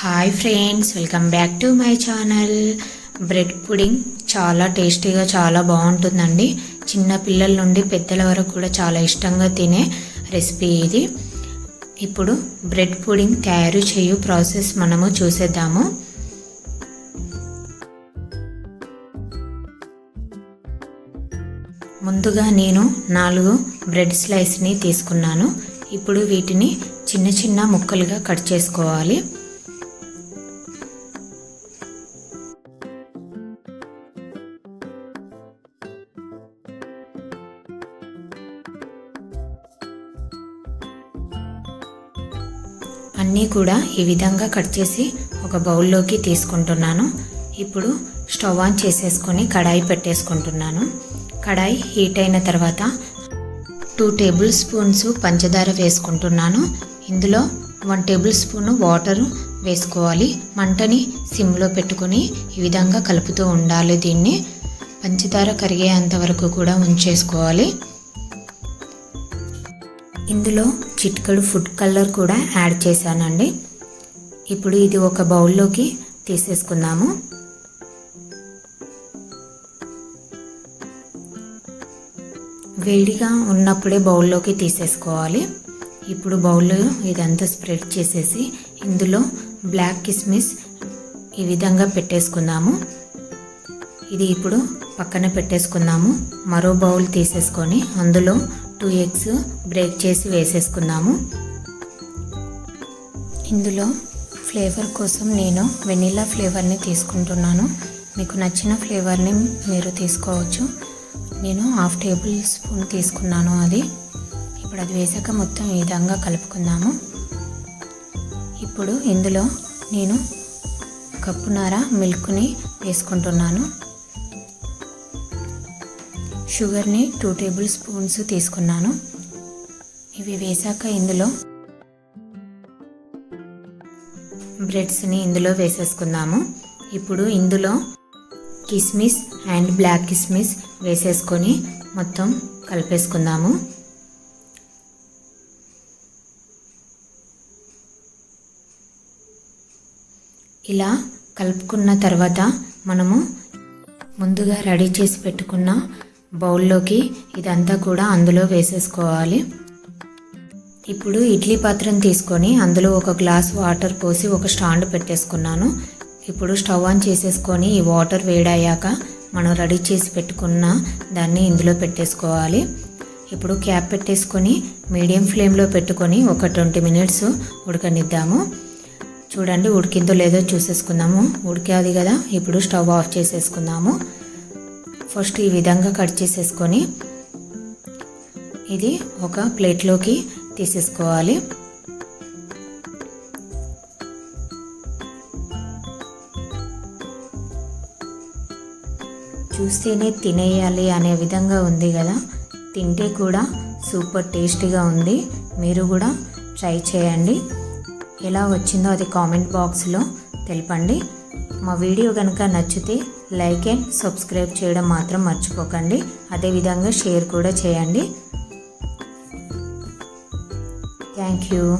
Hi friends welcome back to my channel bread pudding చాలా టేస్టీగా చాలా బాగుంటుందండి. చిన్న పిల్లల నుండి పెద్దల వరకు కూడా చాలా ఇష్టంగా తినే రెసిపీ ఇది. ఇప్పుడు బ్రెడ్ పుడింగ్ తయారు చేయు ప్రాసెస్ మనము చూసేద్దాము. ముందుగా నేను నాలుగు బ్రెడ్ స్లైస్ని తీసుకున్నాను. ఇప్పుడు వీటిని చిన్న చిన్న ముక్కలుగా కట్ చేసుకోవాలి. అన్నీ కూడా ఈ విధంగా కట్ చేసి ఒక బౌల్లోకి తీసుకుంటున్నాను. ఇప్పుడు స్టవ్ ఆన్ చేసేసుకొని కడాయి పెట్టేసుకుంటున్నాను. కడాయి హీట్ అయిన తర్వాత టూ టేబుల్ స్పూన్స్ పంచదార వేసుకుంటున్నాను. ఇందులో వన్ టేబుల్ స్పూన్ వాటర్ వేసుకోవాలి. మంటని సిమ్లో పెట్టుకొని ఈ విధంగా కలుపుతూ ఉండాలి దీన్ని. పంచదార కరిగేంత వరకు కూడా ఉంచేసుకోవాలి. ఇందులో చిటికడు ఫుడ్ కలర్ కూడా యాడ్ చేశానండి. ఇప్పుడు ఇది ఒక బౌల్లోకి తీసేసుకుందాము. వేడిగా ఉన్నప్పుడే బౌల్లోకి తీసేసుకోవాలి. ఇప్పుడు బౌల్లో ఇదంతా స్ప్రెడ్ చేసేసి ఇందులో బ్లాక్ కిస్మిస్ ఈ విధంగా పెట్టేసుకుందాము. ఇది ఇప్పుడు పక్కన పెట్టేసుకుందాము. మరో బౌల్ తీసేసుకొని అందులో టూ ఎగ్స్ బ్రేక్ చేసి వేసేసుకుందాము ఇందులో ఫ్లేవర్ కోసం నేను వెనిలా ఫ్లేవర్ని తీసుకుంటున్నాను. మీకు నచ్చిన ఫ్లేవర్ని మీరు తీసుకోవచ్చు. నేను హాఫ్ టేబుల్ స్పూన్ తీసుకున్నాను అది. ఇప్పుడు అది వేసాక మొత్తం ఈ విధంగా కలుపుకుందాము. ఇప్పుడు ఇందులో నేను కప్పున్నర మిల్క్ని వేసుకుంటున్నాను. షుగర్ని టూ టేబుల్ స్పూన్స్ తీసుకున్నాను. ఇవి వేసాక ఇందులో బ్రెడ్స్ని ఇందులో వేసేసుకుందాము. ఇప్పుడు ఇందులో కిస్మిస్ అండ్ బ్లాక్ కిస్మిస్ వేసేసుకొని మొత్తం కలిపేసుకుందాము. ఇలా కలుపుకున్న తర్వాత మనము ముందుగా రెడీ చేసి పెట్టుకున్న బౌల్లోకి ఇదంతా కూడా అందులో వేసేసుకోవాలి. ఇప్పుడు ఇడ్లీ పాత్రను తీసుకొని అందులో ఒక గ్లాస్ వాటర్ పోసి ఒక స్టాండ్ పెట్టేసుకున్నాను. ఇప్పుడు స్టవ్ ఆన్ చేసేసుకొని ఈ వాటర్ వేడయ్యాక మనం రెడీ చేసి పెట్టుకున్న దాన్ని ఇందులో పెట్టేసుకోవాలి. ఇప్పుడు క్యాప్ పెట్టేసుకొని మీడియం ఫ్లేమ్లో పెట్టుకొని ఒక ట్వంటీ మినిట్స్ ఉడకనిద్దాము. చూడండి ఉడికిందో లేదో చూసేసుకుందాము. ఉడికాది కదా ఇప్పుడు స్టవ్ ఆఫ్ చేసేసుకుందాము. ఫస్ట్ ఈ విధంగా కట్ చేసేసుకొని ఇది ఒక ప్లేట్లోకి తీసేసుకోవాలి. చూస్తేనే తినేయాలి అనే విధంగా ఉంది కదా. తింటే కూడా సూపర్ టేస్టీగా ఉంది. మీరు కూడా ట్రై చేయండి. ఎలా వచ్చిందో అది కామెంట్ బాక్స్లో తెలపండి. మా వీడియో కనుక నచ్చితే లైక్ అండ్ సబ్స్క్రైబ్ చేయడం మాత్రం మర్చిపోకండి. అదేవిధంగా షేర్ కూడా చేయండి. Thank you.